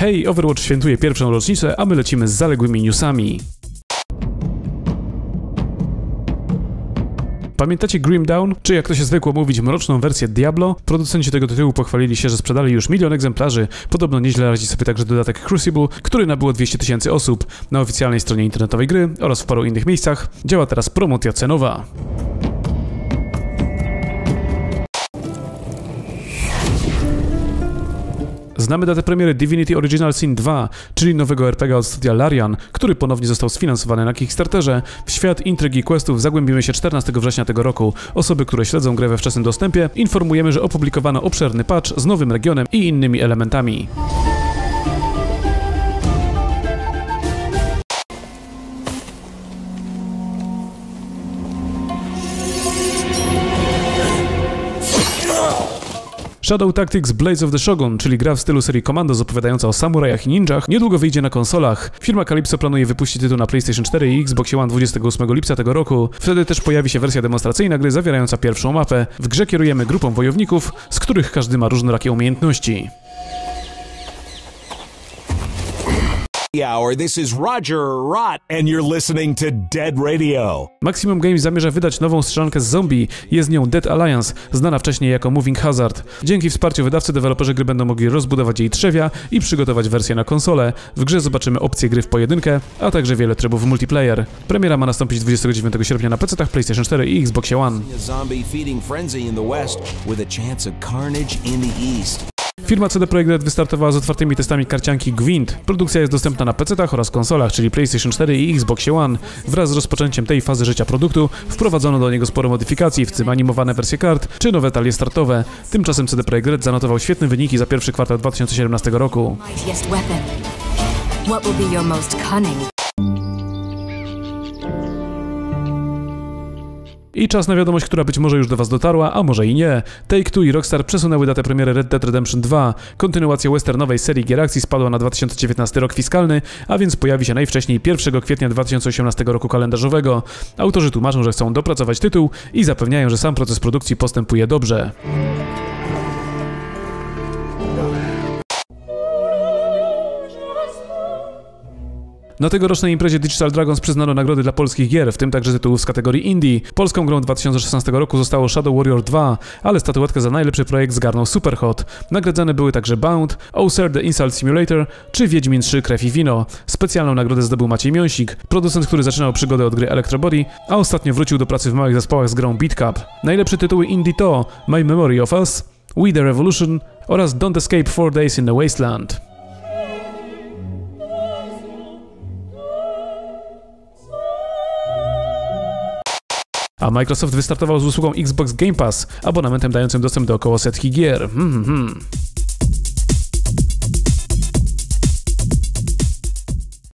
Hej, Overwatch świętuje pierwszą rocznicę, a my lecimy z zaległymi newsami. Pamiętacie Grim Dawn? Czy jak to się zwykło mówić, mroczną wersję Diablo? Producenci tego tytułu pochwalili się, że sprzedali już milion egzemplarzy. Podobno nieźle radzi sobie także dodatek Crucible, który nabyło 200 tysięcy osób. Na oficjalnej stronie internetowej gry oraz w paru innych miejscach działa teraz promocja cenowa. Znamy datę premiery Divinity Original Sin 2, czyli nowego RPG od studia Larian, który ponownie został sfinansowany na Kickstarterze. W świat intrygi questów zagłębimy się 14 września tego roku. Osoby, które śledzą grę we wczesnym dostępie, informujemy, że opublikowano obszerny patch z nowym regionem i innymi elementami. Shadow Tactics Blaze of the Shogun, czyli gra w stylu serii Commandos opowiadająca o samurajach i ninjach, niedługo wyjdzie na konsolach. Firma Calypso planuje wypuścić tytuł na PlayStation 4 i Xbox One 28 lipca tego roku. Wtedy też pojawi się wersja demonstracyjna gry zawierająca pierwszą mapę. W grze kierujemy grupą wojowników, z których każdy ma różnorakie umiejętności. Hour. This is Roger Rott, and you're listening to Dead Radio. Maximum Games zamierza wydać nową strzelankę z zombie. Jest nią Dead Alliance, znana wcześniej jako Moving Hazard. Dzięki wsparciu wydawcy deweloperzy gry będą mogli rozbudować jej trzewia i przygotować wersję na konsolę. W grze zobaczymy opcje gry w pojedynkę, a także wiele trybów multiplayer. Premiera ma nastąpić 29 sierpnia na PC, PlayStation 4 i Xbox One. Firma CD Projekt Red wystartowała z otwartymi testami karcianki Gwint. Produkcja jest dostępna na PC-tach oraz konsolach, czyli PlayStation 4 i Xbox One. Wraz z rozpoczęciem tej fazy życia produktu wprowadzono do niego sporo modyfikacji, w tym animowane wersje kart czy nowe talie startowe. Tymczasem CD Projekt Red zanotował świetne wyniki za pierwszy kwartał 2017 roku. I czas na wiadomość, która być może już do Was dotarła, a może i nie. Take-Two i Rockstar przesunęły datę premiery Red Dead Redemption 2. Kontynuacja westernowej serii gier akcji spadła na 2019 rok fiskalny, a więc pojawi się najwcześniej 1 kwietnia 2018 roku kalendarzowego. Autorzy tłumaczą, że chcą dopracować tytuł i zapewniają, że sam proces produkcji postępuje dobrze. Na tegorocznej imprezie Digital Dragons przyznano nagrody dla polskich gier, w tym także tytułów z kategorii indie. Polską grą 2016 roku zostało Shadow Warrior 2, ale statuetkę za najlepszy projekt zgarnął Superhot. Nagradzane były także Bound, Oser The Insult Simulator czy Wiedźmin 3 Krew i Wino. Specjalną nagrodę zdobył Maciej Miąsik, producent, który zaczynał przygodę od gry Electrobody, a ostatnio wrócił do pracy w małych zespołach z grą Beat Cup. Najlepsze tytuły indie to My Memory of Us, We The Revolution oraz Don't Escape 4 Days in the Wasteland. A Microsoft wystartował z usługą Xbox Game Pass, abonamentem dającym dostęp do około setki gier. Hmm, hmm.